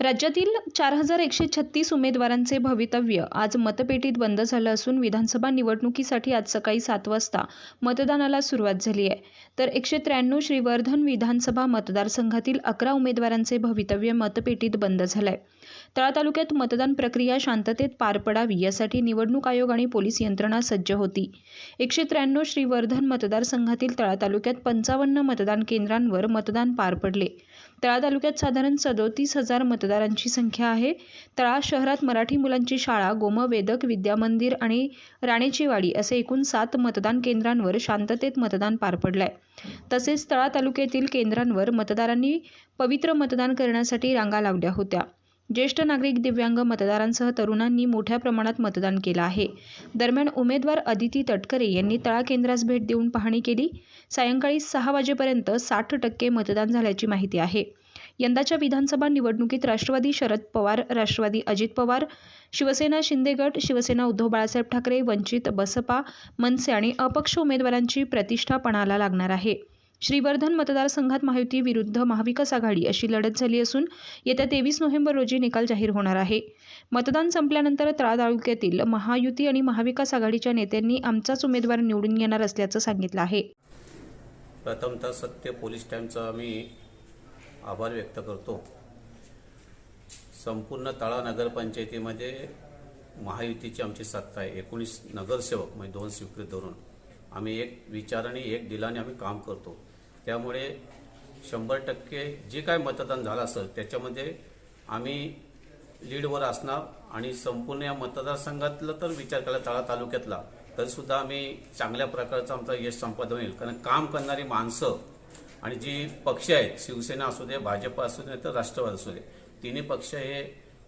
राज्यातील चार हजार एकशे छत्तीस उमेदवारांचे भवितव्य आज मतपेटीत बंद झालं असून विधानसभा निवडणुकीसाठी आज सकाळी सात वाजता मतदानाला सुरुवात झाली आहे. तर एकशे त्र्याण्णव श्रीवर्धन विधानसभा मतदारसंघातील अकरा उमेदवारांचे भवितव्य मतपेटीत बंद झालं आहे तळा तालुक्यात मतदान प्रक्रिया शांततेत पार पडावी यासाठी निवडणूक आयोग आणि पोलीस यंत्रणा सज्ज होती. एकशे त्र्याण्णव श्रीवर्धन मतदारसंघातील तळा तालुक्यात पंचावन्न मतदान केंद्रांवर मतदान पार पडले. तळा तालुक्यात साधारण सदोतीस हजार मतदारांची संख्या आहे. तळा शहरात मराठी मुलांची शाळा गोमवेदक विद्यामंदिर आणि राणेची वाडी असे एकूण सात मतदान केंद्रांवर शांततेत मतदान पार पडलंय. तसेच तळा तालुक्यातील केंद्रांवर मतदारांनी पवित्र मतदान करण्यासाठी रांगा लावल्या होत्या. ज्येष्ठ नागरिक दिव्यांग मतदारांसह तरुणांनी मोठ्या प्रमाणात मतदान केलं आहे. दरम्यान उमेदवार अदिती तटकरे यांनी तळा केंद्रास भेट देऊन पाहणी केली. सायंकाळी सहा वाजेपर्यंत साठ टक्के मतदान झाल्याची माहिती आहे. यंदाच्या विधानसभा निवडणुकीत राष्ट्रवादी शरद पवार राष्ट्रवादी अजित पवार शिवसेना शिंदे गट शिवसेना उद्धव बाळासाहेब ठाकरे वंचित बसपा मनसे आणि अपक्ष उमेदवारांची प्रतिष्ठा पणाला लागणार आहे. श्रीवर्धन मतदारसंघात महायुती विरुद्ध महाविकास आघाडी अशी लढत झाली असून येत्या तेवीस नोव्हेंबर रोजी निकाल जाहीर होणार आहे. मतदान संपल्यानंतर तळा तालुक्यातील महायुती आणि महाविकास आघाडीच्या नेत्यांनी आमचाच उमेदवार निवडून येणार असल्याचं सांगितलं आहे. प्रथमतः सत्य पोलीस टाईमचा आम्ही आभार व्यक्त करतो. संपूर्ण तळा नगरपंचायतीमध्ये महायुतीची आमची सत्ता आहे. एकोणीस नगरसेवक म्हणजे दोन स्वीकृत धरून आम्ही एक विचाराने एक दिलाने आम्ही काम करतो. त्यामुळे शंभर टक्के जे काय मतदान झालं असेल त्याच्यामध्ये आम्ही लीडवर असणार आणि संपूर्ण या मतदारसंघातलं तर विचार केला तळा तालुक्यातला. तरीसुद्धा आम्ही चांगल्या प्रकारचं आमचं यश संपादन होईल. कारण काम करणारी माणसं आणि जी पक्ष आहेत शिवसेना असू दे भाजप असू दे तर राष्ट्रवाद असू दे तिन्ही पक्ष हे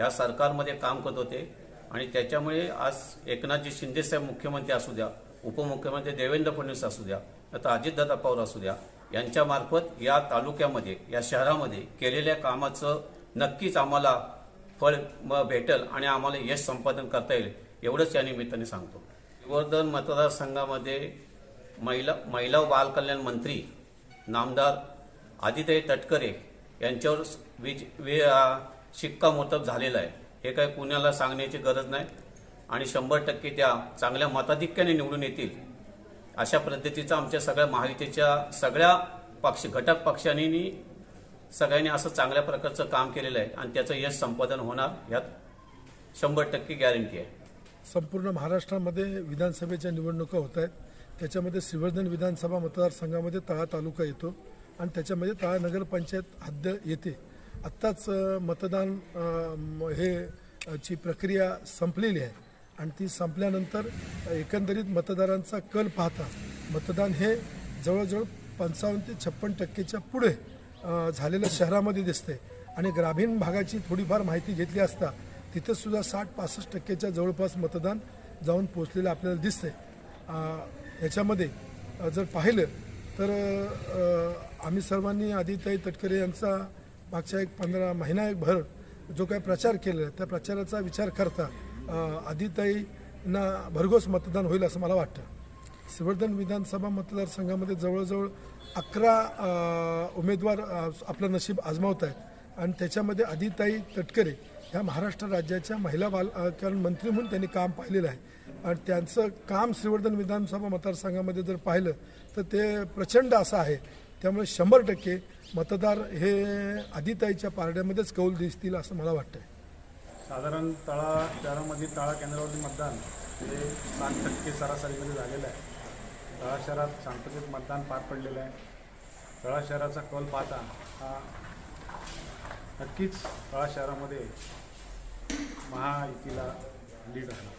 या सरकारमध्ये काम करत होते. आणि त्याच्यामुळे आज एकनाथजी शिंदेसाहेब मुख्यमंत्री असू द्या उपमुख्यमंत्री देवेंद्र फडणवीस असू द्या आता अजितदादा पवार असू द्या यांच्यामार्फत या तालुक्यामध्ये या शहरामध्ये केलेल्या कामाचं नक्कीच आम्हाला फळ म- भेटेल आणि आम्हाला यश संपादन करता येईल एवढंच या निमित्ताने सांगतो. गोवर्धन मतदारसंघामध्ये महिला महिला व बालकल्याण मंत्री नामदार आदित्य तटकरे यांच्यावर विज वि शिक्कामोर्तब झालेला आहे. हे काही पुण्याला सांगण्याची गरज नाही आणि शंभर टक्के त्या चांगल्या मताधिक्याने निवडून येतील अशा पद्धतीचा आमच्या सगळ्या महायुतीच्या सगळ्या पक्ष घटक पक्षांनी सगळ्यांनी असं चांगल्या प्रकारचं काम केलेलं आहे आणि त्याचं यश संपादन होणार यात शंभर टक्के गॅरंटी आहे. संपूर्ण महाराष्ट्रामध्ये विधानसभेच्या निवडणुका होत आहेत. त्याच्यामध्ये श्रीवर्धन विधानसभा मतदारसंघामध्ये तळा तालुका येतो आणि त्याच्यामध्ये तळा नगरपंचायत हद्द येते. आत्ताच मतदान हे ची प्रक्रिया संपलेली आहे. आणि ती संपल्यानंतर एकंदरीत मतदारांचा कल पाहता मतदान हे जवळजवळ पंचावन्न ते छप्पन टक्केच्या पुढे झालेलं शहरामध्ये दिसते आणि ग्रामीण भागाची थोडीफार माहिती घेतली असता तिथंसुद्धा साठ पासष्ट टक्केच्या जवळपास मतदान जाऊन पोचलेलं आपल्याला दिसते याच्यामध्ये जर पाहिलं तर आम्ही सर्वांनी आदिताई तटकरे यांचा मागच्या एक पंधरा महिना एक भर जो काही प्रचार केलेला आहे त्या प्रचाराचा विचार करता आदिताईंना भरघोस मतदान होईल असं मला वाटतं. श्रीवर्धन विधानसभा मतदारसंघामध्ये जवळजवळ अकरा उमेदवार आपलं नशीब आजमावत आहेत. आणि त्याच्यामध्ये आदिताई तटकरे ह्या महाराष्ट्र राज्याच्या महिला बाल कारण मंत्री म्हणून त्यांनी काम पाहिलेलं आहे. आणि त्यांचं काम श्रीवर्धन विधानसभा मतदारसंघामध्ये जर पाहिलं तर ते प्रचंड असं आहे. त्यामुळे शंभर टक्के मतदार हे आदिताईच्या पारड्यामध्येच कौल दिसतील असं मला वाटतं साधारण तळा शहरामध्ये तळा केंद्रावरती मतदान हे सात टक्के सरासरीमध्ये झालेलं आहे. तळा शहरात शांततेत मतदान पार पडलेलं आहे. तळा शहराचा कल पाहता हा नक्कीच तळा शहरामध्ये महायुतीला लीड राहणार.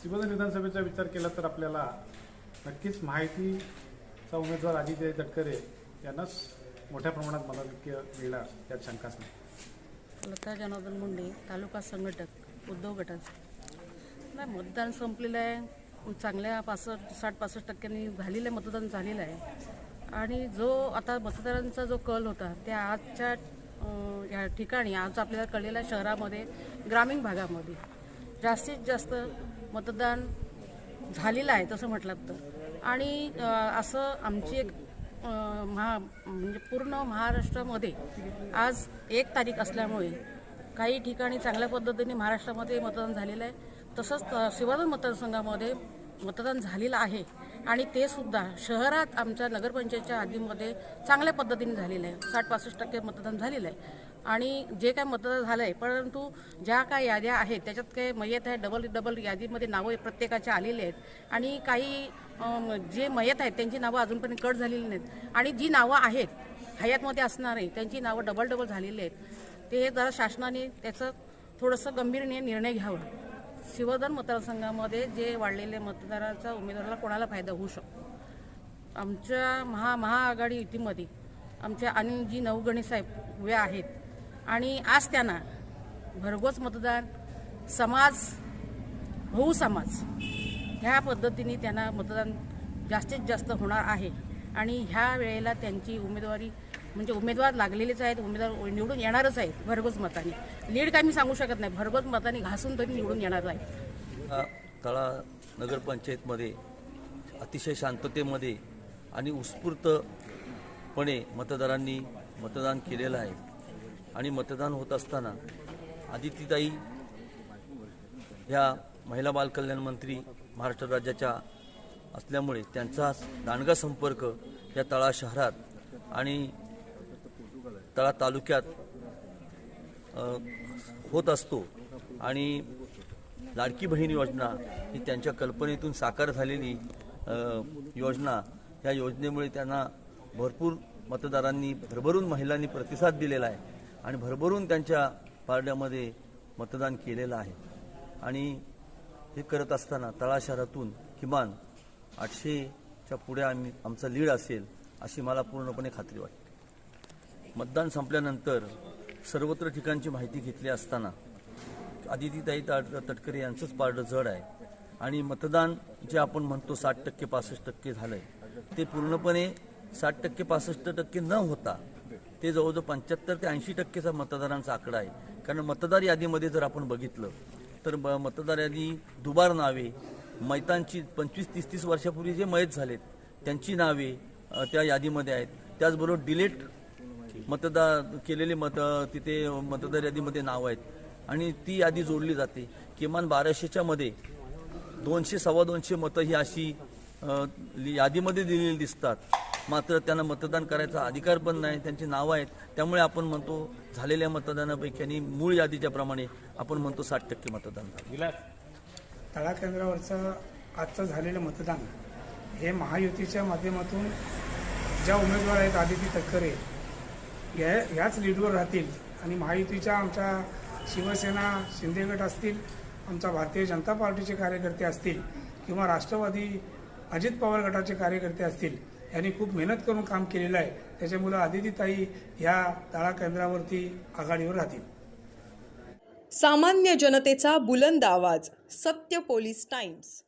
श्रीवर्धन विधानसभेचा विचार केला तर आपल्याला नक्कीच महायुतीचा उमेदवार आदित्य तटकरे यांनाच मोठ्या प्रमाणात मताधिक्य मिळणार यात शंकाच नाही. लता जनार्दन मुंडे तालुका संघटक उद्धव गटाचे. नाही मतदान संपलेलं आहे. चांगल्या पासष्ट साठ पासष्ट टक्क्यांनी झालेलं आहे मतदान झालेलं आहे. आणि जो आता मतदारांचा जो कल होता त्या आजच्या या ठिकाणी आज आपल्याला कळलेल्या शहरामध्ये ग्रामीण भागामध्ये जास्तीत जास्त मतदान झालेलं आहे तसं म्हटलं तर. आणि असं आमची एक महा म्हणजे पूर्ण महाराष्ट्रामध्ये आज एक तारीख असल्यामुळे काही ठिकाणी चांगल्या पद्धतीने महाराष्ट्रामध्ये मतदान झालेलं आहे. तसंच शिवाजन शिवाजी मतदारसंघामध्ये मतदान झालेलं आहे. आणि ते सुद्धा शहरात आमच्या नगरपंचायतच्या आधीमध्ये चांगल्या पद्धतीने झालेलं आहे. साठ पासष्ट टक्के मतदान झालेलं आहे. आणि जे काय मतदान झालं आहे परंतु ज्या काय याद्या आहेत त्याच्यात काय मयत आहे डबल डबल यादीमध्ये नावं प्रत्येकाचे आलेले आहेत. आणि काही जे मयत आहेत त्यांची नावं अजूनपर्यंत कट झालेली नाहीत. आणि जी नावं आहेत हयातमध्ये असणारे त्यांची नावं डबल डबल झालेली आहेत. ते जरा शासनाने त्याचं थोडंसं गंभीरने निर्णय घ्यावा. शिवधन मतदारसंघामध्ये जे वाढलेले मतदाराचा उमेदवाराला कोणाला फायदा होऊ शकतो आमच्या महा महाआघाडी युतीमध्ये आमच्या अनिलजी नवगणे साहेब उभे आहेत. आणि आज त्यांना भरघोस मतदान समाज भाऊ समाज ह्या पद्धतीने त्यांना मतदान जास्तीत जास्त होणार आहे. आणि ह्या वेळेला त्यांची उमेदवारी म्हणजे उमेदवार लागलेलेच आहेत उमेदवार निवडून येणारच आहेत भरघोस मताने. लीड काय मी सांगू शकत नाही भरघोस मताने घासून तरी निवडून येणार आहे तळा नगरपंचायतमध्ये अतिशय शांततेमध्ये आणि उत्स्फूर्तपणे मतदारांनी मतदान केलेलं आहे. आणि मतदान होत असताना आदितीताई ह्या महिला बालकल्याण मंत्री महाराष्ट्र राज्याच्या असल्यामुळे त्यांचा दांडगा संपर्क या तळा शहरात आणि तळा तालुक्यात होत असतो. आणि लाडकी बहीण योजना ही त्यांच्या कल्पनेतून साकार झालेली योजना या योजनेमुळे त्यांना भरपूर मतदारांनी भरभरून महिलांनी प्रतिसाद दिलेला आहे. आणि भरभरून त्यांच्या पारड्यामध्ये मतदान केलेलं आहे. आणि हे करत असताना तळा शहरातून किमान आठशेच्या पुढे आम्ही आमचा लीड असेल अशी मला पूर्णपणे खात्री वाटते. मतदान संपल्यानंतर सर्वत्र ठिकाणची माहिती घेतली असताना आदितीताई ताट तटकरे यांचंच पारडं जड आहे. आणि मतदान जे आपण म्हणतो साठ टक्के पासष्ट टक्के झालंय ते पूर्णपणे साठ टक्के पासष्ट टक्के न होता ते जवळजवळ पंच्याहत्तर ते ऐंशी टक्केचा मतदारांचा आकडा आहे. कारण मतदार यादीमध्ये जर आपण बघितलं तर मतदार यादी दुबार नावे मैतांची पंचवीस तीस तीस वर्षापूर्वी जे मयत झालेत त्यांची नावे त्या यादीमध्ये आहेत. त्याचबरोबर डिलेट मतदार केलेले मत तिथे मतदार यादीमध्ये नाव आहेत. आणि ती यादी जोडली जाते. किमान बाराशेच्या मध्ये दोनशे सव्वा दोनशे मतं ही अशी यादीमध्ये दिलेली दिसतात. मात्र त्यांना मतदान करायचा अधिकार पण नाही त्यांची नावं आहेत. त्यामुळे आपण म्हणतो झालेल्या मतदानापैकी आणि मूळ यादीच्या प्रमाणे आपण म्हणतो साठ टक्के मतदान झालं. तळा केंद्रावरचं आजचं झालेलं मतदान हे महायुतीच्या माध्यमातून ज्या उमेदवार आहेत आदिती तटकरे या ह्याच लीडवर राहतील. आणि महायुतीच्या आमच्या शिवसेना शिंदे गट असतील आमचा भारतीय जनता पार्टीचे कार्यकर्ते असतील किंवा राष्ट्रवादी अजित पवार गटाचे कार्यकर्ते असतील यांनी खूप मेहनत करून काम केलेलं आहे. त्याच्यामुळं आदितीताई ह्या तळा केंद्रावरती आघाडीवर राहतील. सामान्य जनतेचा बुलंद आवाज सत्य पोलीस टाइम्स.